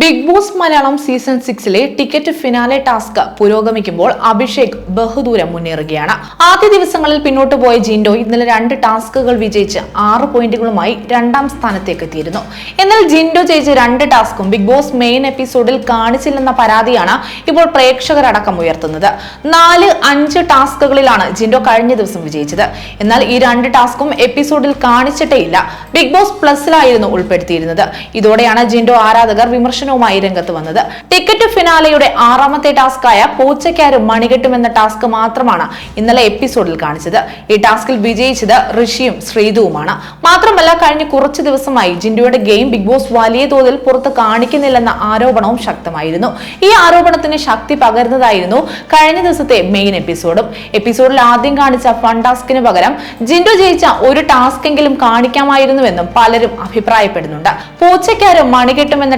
Big Boss Malayalam season സിക്സിലെ ticket finale task പുരോഗമിക്കുമ്പോൾ അഭിഷേക് ബഹുദൂരം മുന്നേറുകയാണ്. ആദ്യ ദിവസങ്ങളിൽ പിന്നോട്ട് പോയ ജിൻഡോ ഇന്നലെ രണ്ട് ടാസ്കുകൾ വിജയിച്ച് ആറ് പോയിന്റുകളുമായി രണ്ടാം സ്ഥാനത്തേക്ക് എത്തിയിരുന്നു. എന്നാൽ ജിൻഡോ ജയിച്ച രണ്ട് ടാസ്കും ബിഗ് ബോസ് മെയിൻ എപ്പിസോഡിൽ കാണിച്ചില്ലെന്ന പരാതിയാണ് ഇപ്പോൾ പ്രേക്ഷകർ അടക്കം ഉയർത്തുന്നത്. നാല് അഞ്ച് ടാസ്കുകളിലാണ് ജിൻഡോ കഴിഞ്ഞ ദിവസം വിജയിച്ചത്. എന്നാൽ ഈ രണ്ട് ടാസ്കും എപ്പിസോഡിൽ കാണിച്ചിട്ടേ ഇല്ല. ബിഗ് ബോസ് പ്ലസിലായിരുന്നു ഉൾപ്പെടുത്തിയിരുന്നത്. ഇതോടെയാണ് ജിൻഡോ ആരാധകർ വിമർശനവുമായി രംഗത്ത് വന്നത്. ടിക്കറ്റ് ഫിനാലയുടെ ആറാമത്തെ ടാസ്കായ ആയ മണികെട്ടും എന്ന ടാസ്ക് മാത്രമാണ് ഇന്നലെ എപ്പിസോഡിൽ കാണിച്ചത്. ഈ ടാസ്കിൽ വിജയിച്ചത് ഋഷിയും ശ്രീതുവുമാണ്. മാത്രമല്ല കഴിഞ്ഞ കുറച്ച് ദിവസമായി ജിൻഡോയുടെ ഗെയിം ബിഗ് ബോസ് വലിയ തോതിൽ പുറത്ത് കാണിക്കുന്നില്ലെന്ന ആരോപണവും ശക്തമായിരുന്നു. ഈ ആരോപണത്തിന് ശക്തി പകരുന്നതായിരുന്നു കഴിഞ്ഞ ദിവസത്തെ മെയിൻ എപ്പിസോഡും. എപ്പിസോഡിൽ ആദ്യം കാണിച്ച ഫൺ ടാസ്കിന് പകരം ജിൻഡോ ജയിച്ച ഒരു ടാസ്ക് എങ്കിലും കാണിക്കാമായിരുന്നുവെന്നും പലരും അഭിപ്രായപ്പെടുന്നുണ്ട്. പൂച്ചയ്ക്കാരും മണികെട്ടും എന്ന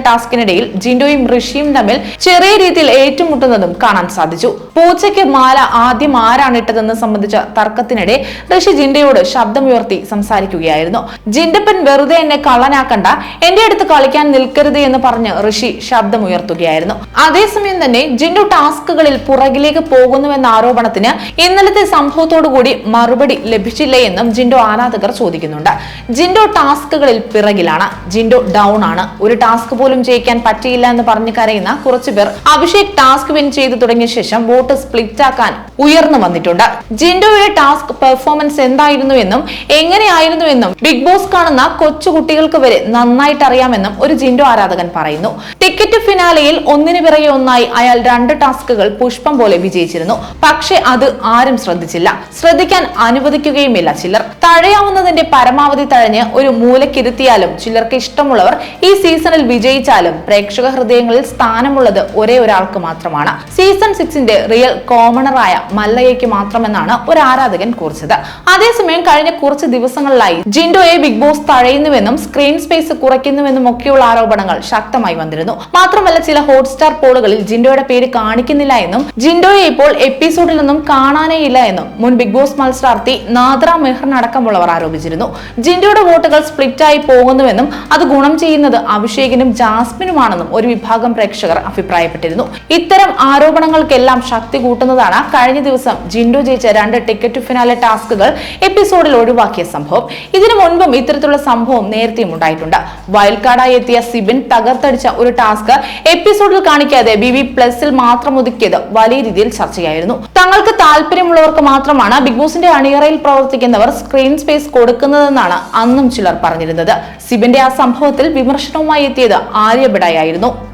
ടാസ്കിനിടയിൽ ജിൻഡോയും ഋഷിയും തമ്മിൽ ചെറിയ രീതിയിൽ ഏറ്റുമുട്ടുന്നതും കാണാൻ സാധിച്ചു. പൂച്ചയ്ക്ക് മാല ആദ്യം ആരാണ് ഇട്ടതെന്ന് സംബന്ധിച്ച തർക്കത്തിനിടെ ഋഷി ജിൻഡയോട് ശബ്ദമുയർത്തി സംസാരിക്കുകയായിരുന്നു. ജിൻഡപ്പൻ വെറുതെ എന്നെ കള്ളനാക്കണ്ട എന്റെ അടുത്ത് കളിക്കാൻ നിൽക്കരുത് എന്ന് പറഞ്ഞ് ഋഷി ശബ്ദമുയർത്തുകയായിരുന്നു. അതേസമയം തന്നെ ജിൻഡു ടാസ്കുകളിൽ പുറകിലേക്ക് പോകുന്നുവെന്ന ആരോപണത്തിന് ഇന്നലത്തെ സംഭവത്തോടുകൂടി മറുപടി ലഭിച്ചില്ലേ എന്നും ജിൻഡോ ആരാധകർ ചോദിക്കുന്നുണ്ട്. ജിൻഡോ ടാസ്കുകളിൽ പിറകിലാണ് ജിൻഡോ ഡൗൺ ആണ്. ഒരു ടാസ്ക് പോലും ജയിക്കാൻ പറ്റിയില്ല എന്ന് പറഞ്ഞ് കരയുന്ന കുറച്ചുപേർ. അഭിഷേക് ടാസ്ക് വിൻ ചെയ്തു തുടങ്ങിയ ശേഷം വോട്ട് സ്പ്ലിറ്റ് ആക്കാൻ ഉയർന്നു വന്നിട്ടുണ്ട്. ജിൻഡോയുടെ ടാസ്ക് പെർഫോമൻസ് എന്തായിരുന്നു എന്നും എങ്ങനെയായിരുന്നു എന്നും ബിഗ് ബോസ് കാണുന്ന കൊച്ചുകുട്ടികൾക്ക് വരെ നന്നായിട്ട് അറിയാമെന്നും ഒരു ജിൻഡോ ആരാധകൻ പറയുന്നു. ടിക്കറ്റ് ഫിനാലയിൽ ഒന്നിനു പിറകെ ഒന്നായി അയാൾ രണ്ട് ടാസ്കുകൾ പുഷ്പം പോലെ വിജയിച്ചിരുന്നു. പക്ഷെ അത് ആരും ശ്രദ്ധിച്ചില്ല. ശ്രദ്ധിക്കാൻ അനുവദിക്കുകയുമില്ല ചിലർ. തഴയാവുന്നതിന്റെ പരമാവധി തഴഞ്ഞ് ഒരു മൂലക്കിരുത്തിയാലും ചിലർക്ക് ഇഷ്ടമുള്ളവർ ഈ സീസണിൽ വിജയിച്ചാലും പ്രേക്ഷക ഹൃദയങ്ങളിൽ സ്ഥാനമുള്ളത് ഒരേ ഒരാൾക്ക് മാത്രമാണ്. സീസൺ സിക്സിന്റെ റിയൽ കോമണറായ മല്ലയ്യയ്ക്ക് മാത്രമെന്നാണ് ഒരു ആരാധകൻ കുറിച്ചത്. അതേസമയം കഴിഞ്ഞ കുറച്ച് ദിവസങ്ങളിലായി ജിൻഡോയെ ബിഗ് ബോസ് തഴയുന്നുവെന്നും സ്ക്രീൻ സ്പേസ് കുറയ്ക്കുന്നുവെന്നും ഒക്കെയുള്ള ആരോപണങ്ങൾ ശക്തമായി വന്നിരുന്നു. മാത്രമല്ല ചില ഹോട്ട്സ്റ്റാർ പോളുകളിൽ ജിൻഡോയുടെ പേര് കാണിക്കുന്നില്ല എന്നും ജിൻഡോയെ ഇപ്പോൾ എപ്പിസോഡിൽ നിന്നും കാണാനേ ഇല്ല എന്നും മുൻ ബിഗ് ബോസ് മത്സരാർത്ഥി നാദ്ര മെഹറിനടക്കമുള്ളവർ ആരോപിച്ചിരുന്നു. ജിൻഡോയുടെ വോട്ടുകൾ സ്പ്ലിറ്റ് ആയി പോകുന്നുവെന്നും അത് ഗുണം ചെയ്യുന്നത് അഭിഷേകിനും ജാസ്മിനുമാണെന്നും ഒരു വിഭാഗം പ്രേക്ഷകർ അഭിപ്രായപ്പെട്ടിരുന്നു. ഇത്തരം ആരോപണങ്ങൾക്കെല്ലാം ശക്തി കൂട്ടുന്നതാണ് കഴിഞ്ഞ ദിവസം ജിൻഡോ ജയിച്ച രണ്ട് ടിക്കറ്റ് ഫിനാലെ ടാസ്കുകൾ എപ്പിസോഡിൽ ഒഴിവാക്കിയ സംഭവം. ഇതിനു മുൻപും ഇത്തരത്തിലുള്ള സംഭവം നേരത്തെയും ഉണ്ടായിട്ടുണ്ട്. വൈൽഡ് കാർഡായി എത്തിയ സിബിൻ തകർത്തടിച്ച ഒരു ടാസ്ക് എപ്പിസോഡിൽ കാണിക്കാതെ ബി വി പ്ലസിൽ മാത്രം ഒതുക്കിയത് വലിയ രീതിയിൽ ചർച്ചയായിരുന്നു. തങ്ങൾക്ക് താല്പര്യമുള്ളവർക്ക് മാത്രമാണ് ബിഗ് ബോസിന്റെ അണിയറയിൽ പ്രവർത്തിക്കുന്നവർ സ്ക്രീൻ സ്പേസ് കൊടുക്കുന്നതെന്നാണ് അന്നും ചിലർ പറഞ്ഞിരുന്നത്. സിബിന്റെ ആ സംഭവത്തിൽ വിമർശനവുമായി എത്തിയത് ആര്യബിടായിരുന്നു കൂടുതൽ